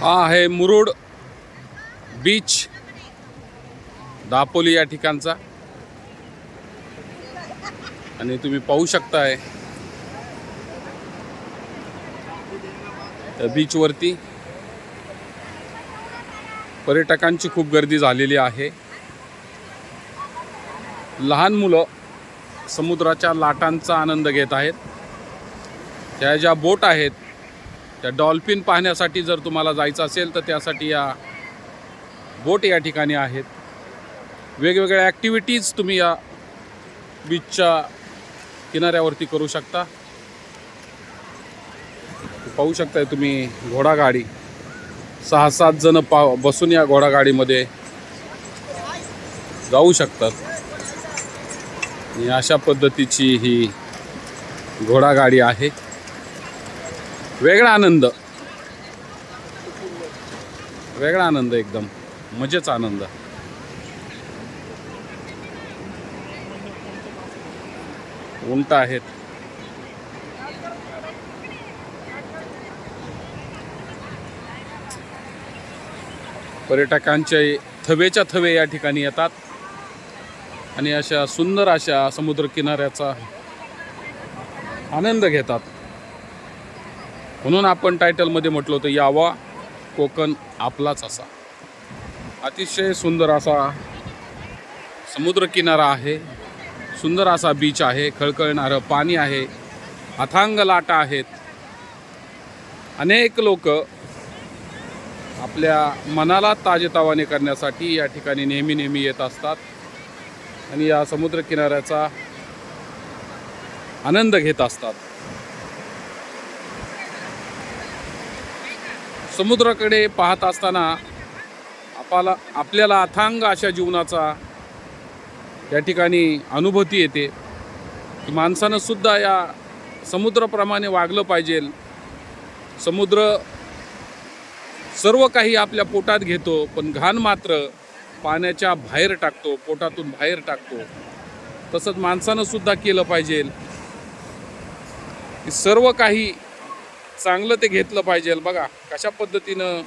हा आहे मुरुड बीच दापोली या ठिकाणचा. आणि तुम्ही पाहू शकताय त्या बीचवरती पर्यटकांची खूप गर्दी झालेली आहे. लहान मुलं समुद्राच्या लाटांचा आनंद घेत आहेत. त्या ज्या बोट आहेत त्या डॉल्फिन पाहण्यासाठी जर तुम्हाला जायचं असेल तर त्यासाठी या बोट या ठिकाणी आहेत. वेगवेगळ्या ॲक्टिव्हिटीज तुम्ही या बीचच्या किनाऱ्यावरती करू शकता. पाहू शकताय तुम्ही घोडागाडी. सहा सात जण पा बसून या घोडागाडीमध्ये जाऊ शकतात. आणि अशा पद्धतीची ही घोडागाडी आहे. वेगळा आनंद. वेगळा आनंद एकदम. मजेचा आनंद. उंट आहेत. पर्यटकांचे थवेच्या थवे या ठिकाणी येतात. आणि अशा सुंदर अशा समुद्रकिनाऱ्याचा आनंद घेतात. म्हणून आपण टायटलमध्ये म्हटलं होतं यावा कोकण आपलाच असा. अतिशय सुंदर असा समुद्रकिनारा आहे सुंदर असा बीच आहे खळखळणारं पाणी आहे अथांग लाटा आहेत. अनेक लोक आपल्या मनाला ताजेतावाने करण्यासाठी या ठिकाणी नेहमी नेहमी येत असतात आणि या समुद्रकिनाऱ्याचा आनंद घेत असतात. समुद्राकडे पाहत असताना आपला आपल्याला अथांग अशा जीवनाचा या ठिकाणी अनुभूती येते. की माणसानं सुद्धा या समुद्राप्रमाणे वागलं पाहिजे. समुद्र सर्व काही आपल्या पोटात घेतो पण घाण मात्र पाण्याच्या बाहेर टाकतो पोटातून बाहेर टाकतो. तसंच माणसानं सुद्धा केलं पाहिजे. की सर्व काही चांगलं ते घेतलं पाहिजे बघा कशा पद्धतीनं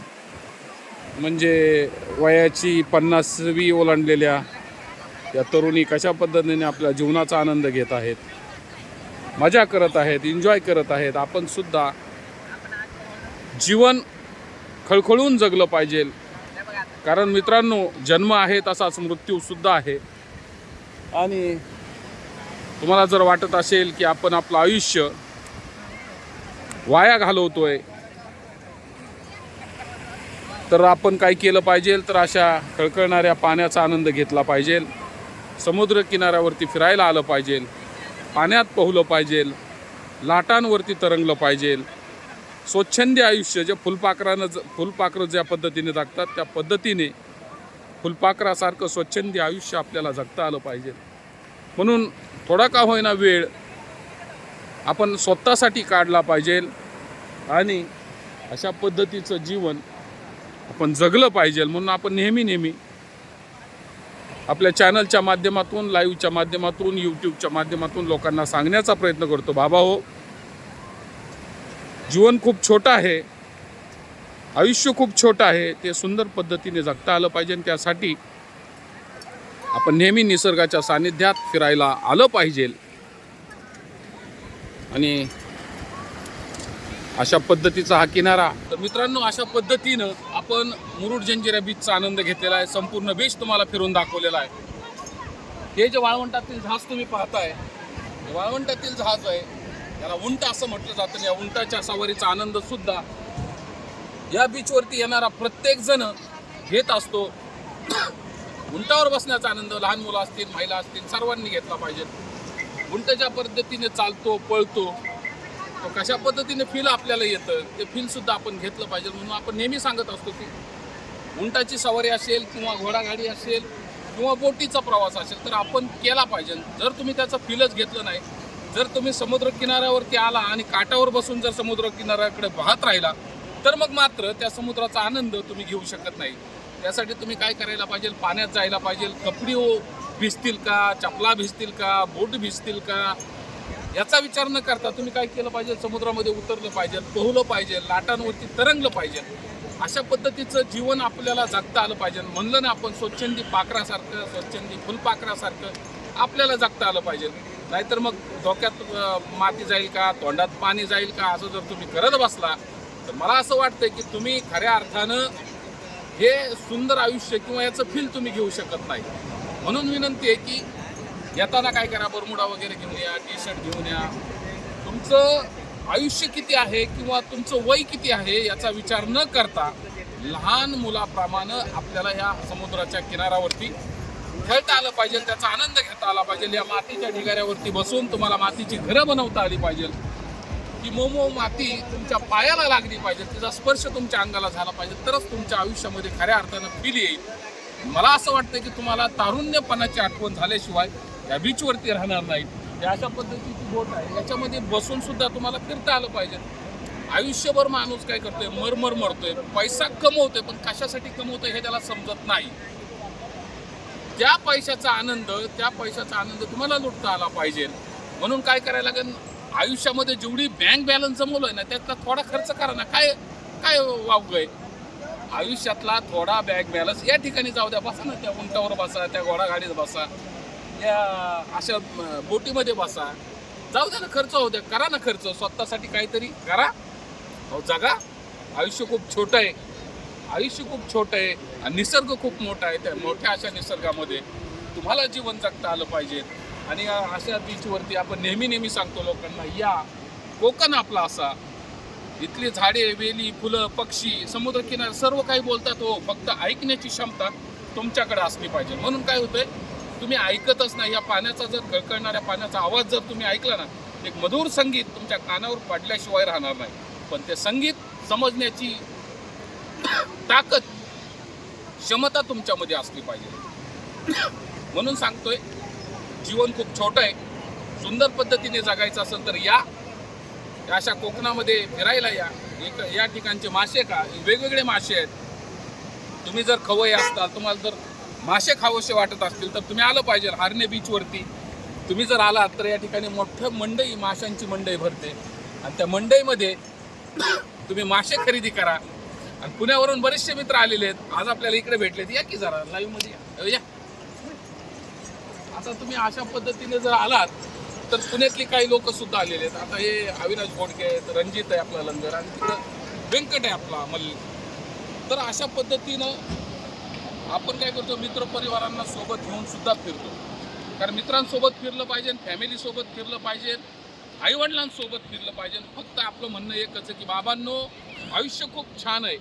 म्हणजे वयाची पन्नासवी ओलांडलेल्या या तरुणी कशा पद्धतीने आपल्या जीवनाचा आनंद घेत आहेत मजा करत आहेत एन्जॉय करत आहेत आपण सुद्धा जीवन खळखळून जगलं पाहिजे. कारण मित्रांनो जन्म आहे तसाच मृत्यूसुद्धा आहे. आणि तुम्हाला जर वाटत असेल की आपण आपलं आयुष्य वाया घालवतोय. तर आपण काय केलं पाहिजे? तर अशा कळकळणाऱ्या पाण्याचा आनंद घेतला पाहिजे. समुद्र किनाऱ्यावरती फिरायला आलं पाहिजे. पाण्यात पोहलं पाहिजे. लाटांवरती तरंगलं पाहिजे. स्वच्छंदी आयुष्य जे फुलपाखरानं ज फुलपाखरं ज्या पद्धतीने जगतात त्या पद्धतीने फुलपाखरासारखं स्वच्छंदी आयुष्य आपल्याला जगता आलं पाहिजे. म्हणून थोडा का होईना वेळ आपण स्वतःसाठी काढला पाहिजे. आणि अशा पद्धतीचं जीवन आपण जगलं पाहिजे म्हणून आपण नेहमी नेहमी आपल्या चॅनलच्या माध्यमातून लाईव्हच्या माध्यमातून यूट्यूबच्या माध्यमातून लोकांना सांगण्याचा प्रयत्न करतो. बाबा हो जीवन खूप छोटं आहे आयुष्य खूप छोटं आहे ते सुंदर पद्धतीने जगता आलं पाहिजे आणि त्यासाठी आपण नेहमी निसर्गाच्या सानिध्यात फिरायला आलं पाहिजे. आणि अशा पद्धतीचा हा किनारा. तर मित्रांनो अशा पद्धतीनं आपण मुरुड जंजिरा बीचचा आनंद घेतलेला आहे. संपूर्ण बीच तुम्हाला फिरून दाखवलेला आहे. हे जे वाळवंटातील जहाज तुम्ही पाहताय वाळवंटातील जहाज आहे. याला उंट असं म्हटलं जातं या उंटाच्या सवारीचा आनंद सुद्धा या बीचवरती येणारा प्रत्येक जण घेत असतो. उंटावर बसण्याचा आनंद लहान मुलं असतील महिला असतील सर्वांनी घेतला पाहिजे. उंट ज्या पद्धतीने चालतो पळतो कशा पद्धतीने फील आपल्याला येतं? ते फील सुद्धा आपण घेतलं पाहिजे म्हणून आपण नेहमी सांगत असतो की उंटाची सवारी असेल किंवा घोडागाडी असेल किंवा बोटीचा प्रवास असेल तर आपण केला पाहिजे. जर तुम्ही त्याचं फीलच घेतलं नाही जर तुम्ही समुद्र किनाऱ्यावरती आला आणि काठावर बसून जर समुद्र किनाऱ्याकडे पाहत राहिला तर मग मात्र त्या समुद्राचा आनंद तुम्ही घेऊ शकत नाही. त्यासाठी तुम्ही काय करायला पाहिजे? पाण्यात जायला पाहिजे. कपडे हो भिजतील का? चपला भिजतील का? बोट भिजतील का? याचा विचार न करता तुम्ही काय केलं पाहिजे? समुद्रामध्ये उतरलं पाहिजे पोहलं पाहिजे लाटांवरती तरंगलं पाहिजे. अशा पद्धतीचं जीवन आपल्याला जगता आलं पाहिजे. म्हणलं ना आपण स्वच्छंदी पाखरासारखं स्वच्छंदी फुलपाखरासारखं आपल्याला जगता आलं पाहिजे. नाहीतर मग डोक्यात माती जाईल का? तोंडात पाणी जाईल का? असं जर तुम्ही करत बसला तर मला असं वाटतं की तुम्ही खऱ्या अर्थानं हे सुंदर आयुष्य किंवा याचं फील तुम्ही घेऊ शकत नाही. म्हणून विनंती आहे की येताना काय करा बरमुडा वगैरे घेऊन या टी शर्ट घेऊन या. तुमचं आयुष्य किती आहे किंवा तुमचं वय किती आहे याचा विचार न करता लहान मुलाप्रमाणे आपल्याला ह्या समुद्राच्या किनाऱ्यावरती खेळता आलं पाहिजे त्याचा आनंद घेता आला पाहिजे. या मातीच्या ढिगाऱ्यावरती बसून तुम्हाला मातीची घरं बनवता आली पाहिजे. ती मोमो माती तुमच्या पायाला लागली पाहिजे तिचा स्पर्श तुमच्या अंगाला झाला पाहिजे तरच तुमच्या आयुष्यामध्ये खऱ्या अर्थानं फील येईल. मला असं वाटतं की तुम्हाला तारुण्यपणाची आठवण झाल्याशिवाय या बीचवरती राहणार नाही अशा पद्धतीची बोट आहे. याच्यामध्ये बसून सुद्धा तुम्हाला फिरता आलं पाहिजे. आयुष्यभर माणूस काय करतोय? मरमर मरतोय. पैसा कमवतोय पण कशासाठी कमवतोय हे त्याला समजत नाही. त्या पैशाचा आनंद त्या पैशाचा आनंद तुम्हाला लुटता आला पाहिजे. म्हणून काय करायला लागेल? आयुष्यामध्ये जेवढी बँक बॅलन्स जमवलोय ना त्यातला थोडा खर्च करा ना. काय काय वावगय आयुष्यातला थोडा बँक बॅलन्स या ठिकाणी जाऊ द्या. बसा ना त्या उंटावर बसा त्या घोडागाडीत बसा. या अशा बोटीमध्ये बसा. जाऊ द्या ना खर्च होऊ द्या. करा ना खर्च. स्वतःसाठी काहीतरी करा. अहो जगा. आयुष्य खूप छोटं आहे. आयुष्य खूप छोटं आहे. आणि निसर्ग खूप मोठा आहे. त्या मोठ्या अशा निसर्गामध्ये तुम्हाला जीवन जगता आलं पाहिजे. आणि अशा बीचवरती आपण नेहमी नेहमी सांगतो लोकांना या. कोकण आपला असा. इथली झाडे वेली फुलं पक्षी समुद्रकिनारे सर्व काही बोलतात हो. फक्त ऐकण्याची क्षमता तुमच्याकडे असली पाहिजे. म्हणून काय होतंय? तुम्ही ऐकतच नाही या पाण्याचा जर कळकळणाऱ्या पाण्याचा आवाज जर तुम्ही ऐकला ना एक मधुर संगीत तुमच्या कानावर पडल्याशिवाय राहणार नाही. पण ते संगीत समजण्याची ताकद क्षमता तुमच्यामध्ये असली पाहिजे. म्हणून सांगतोय जीवन खूप छोटं आहे. सुंदर पद्धतीने जगायचं असेल तर या. या अशा कोकणामध्ये फिरायला या. एक या ठिकाणचे मासे का वेगवेगळे मासे आहेत. तुम्ही जर खवय असताल तुम्हाला जर मासे खावसे वाटत असतील तर तुम्ही आलं पाहिजे हारणे बीचवरती तुम्ही जर आलात तर या ठिकाणी मोठं मंडई माशांची मंडई भरते. आणि त्या मंडईमध्ये तुम्ही मासे खरेदी करा. आणि पुण्यावरून बरेचसे मित्र आलेले आहेत. आज आपल्याला इकडे भेटलेत. या की जरा लाईव्हमध्ये या. या. आता तुम्ही अशा पद्धतीने जर आलात तर पुण्यातली काही लोक सुद्धा आलेले आहेत. आता हे अविनाश घोडके आहेत रणजित आहे आपला लंगर आणि तिकडं व्यंकट आहे आपला मल्ली. तर अशा पद्धतीनं आपण काय करतो मित्र परिवारांना सोबत घेऊन सुद्धा फिरतो. कारण मित्रांसोबत फिरलं पाहिजे फॅमिलीसोबत फिरलं पाहिजे आईवडिलांसोबत फिरलं पाहिजे. फक्त आपलं म्हणणं एकच आहे की बाबांनो आयुष्य खूप छान आहे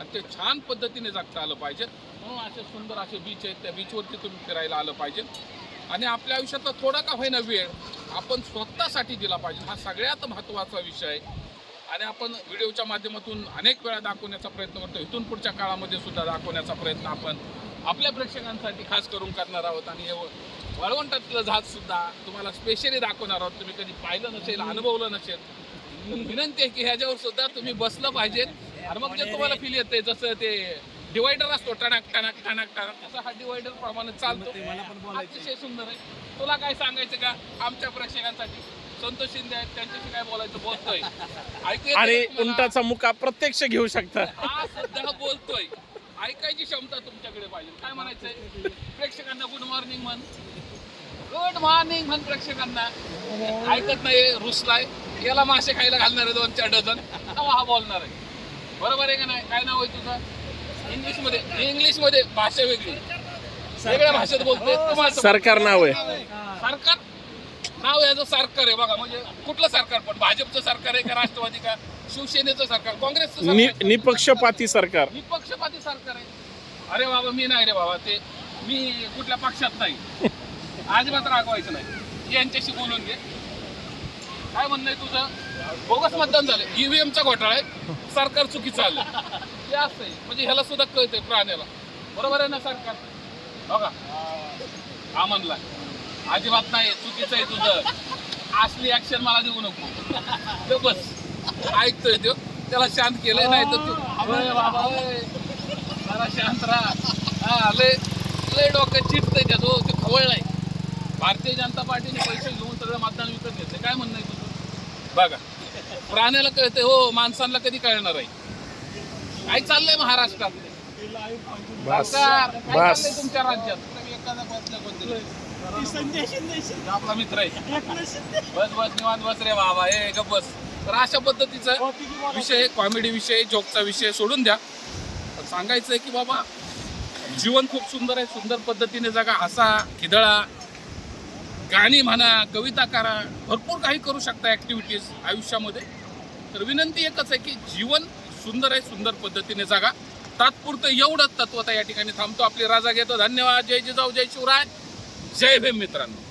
आणि ते छान पद्धतीने जगता आलं पाहिजे. म्हणून असे सुंदर असे बीच आहेत त्या बीचवरती तुम्ही फिरायला आलं पाहिजे. आणि आपल्या आयुष्यातला थोडा का होईना वेळ आपण स्वतःसाठी दिला पाहिजे. हा सगळ्यात महत्त्वाचा विषय आहे. आणि आपण व्हिडिओच्या माध्यमातून अनेक वेळा दाखवण्याचा प्रयत्न करतो. इथून पुढच्या काळामध्ये सुद्धा दाखवण्याचा प्रयत्न आपण आपल्या प्रेक्षकांसाठी खास करून करणार आहोत. आणि वळवंटातलं जहाज सुद्धा तुम्हाला स्पेशली दाखवणार आहोत. तुम्ही कधी पाहिलं नसेल अनुभवलं नसेल म्हणून विनंती आहे की ह्याच्यावर सुद्धा तुम्ही बसलं पाहिजे आणि मग जे तुम्हाला फील येते जसं ते डिवायडर असतो टणक टणक टणक टणक तसा हा डिवायडर प्रमाणे चालतो. अतिशय सुंदर आहे. तुला काय सांगायचं का? आमच्या प्रेक्षकांसाठी. संतोष शिंदे आहेत त्यांच्याशी काय बोलायचं बोलतोय. ऐकू येतंय आणि का तुम्हाला? उंटाचा मुका प्रत्यक्ष घेऊ शकता. हा सध्या बोलतोय. ऐकायची क्षमता तुमच्याकडे पाहिजे. काय म्हणायचंय? प्रेक्षकांना गुड मॉर्निंग म्हण. गुड मॉर्निंग म्हण प्रेक्षकांना. ऐकत नाही रुसलाय. याला मासे खायला घालणार आहे दोन चार डझन. तेव्हा हा बोलणार आहे. बरोबर आहे का नाही? काय नाव आहे तुझं? इंग्लिशमध्ये इंग्लिशमध्ये भाषा वेगळी. वेगळ्या भाषेत बोलतोय तुम्हाला समजतं. सरकार नाव आहे. सरकार नाव याचं सरकार आहे बघा म्हणजे कुठलं सरकार? पण भाजपचं सरकार आहे का राष्ट्रवादी का? शिवसेनेचं सरकार काँग्रेसचं सरकार? नि- आहे? निपक्षपाती सरकार. निपक्षपाती सरकार आहे. अरे बाबा मी नाही रे बाबा ते मी कुठल्या पक्षात नाही. अजिबात रागवायचं नाही. यांच्याशी बोलून घे. काय म्हणणं आहे तुझं? बोगस मतदान झालं. ईव्हीएमचा घोटाळा आहे. सरकार चुकीचं आलं. ते असं आहे. म्हणजे ह्याला सुद्धा कळतंय प्राण्याला. बरोबर आहे ना सरकार? बघा. हा म्हणला. अजिबात नाही चुकीचं आहे तुझं. असली ऍक्शन मला देऊ नको. तो बस. ऐकतोय तो. त्याला शांत केलंय नाही तर तू "होय बाबा. जरा शांत राहा. हा लय लय डोकं चिटतंय त्याचं हो, ते खवळलाय. भारतीय जनता पार्टीने पैसे घेऊन सगळं मतदान विकत घेतलं काय म्हणणं आहे तुझं? बघा. प्राण्याला कळतंय हो माणसांना कधी कळणार आहे. काय चाललंय महाराष्ट्रात? सरकार काय चाललंय तुमच्या राज्यात? आपला मित्र आहे. बस बस निवांत बस रे बाबा. हे गप बस. तर अशा पद्धतीचा विषय कॉमेडी विषय जोकचा विषय सोडून द्या. सांगायचं आहे की बाबा जीवन खूप सुंदर आहे. सुंदर पद्धतीने जगा हसा खिदळा गाणी म्हणा कविता करा. भरपूर काही करू शकता ॲक्टिव्हिटीज आयुष्यामध्ये. तर विनंती एकच आहे की जीवन सुंदर आहे सुंदर पद्धतीने जगा. तात्पुरतं एवढंच तत्वता या ठिकाणी थांबतो. आपली राजा घेतो. धन्यवाद. जय जिजाऊ जय शिवराय जय भीम मित्रांनो.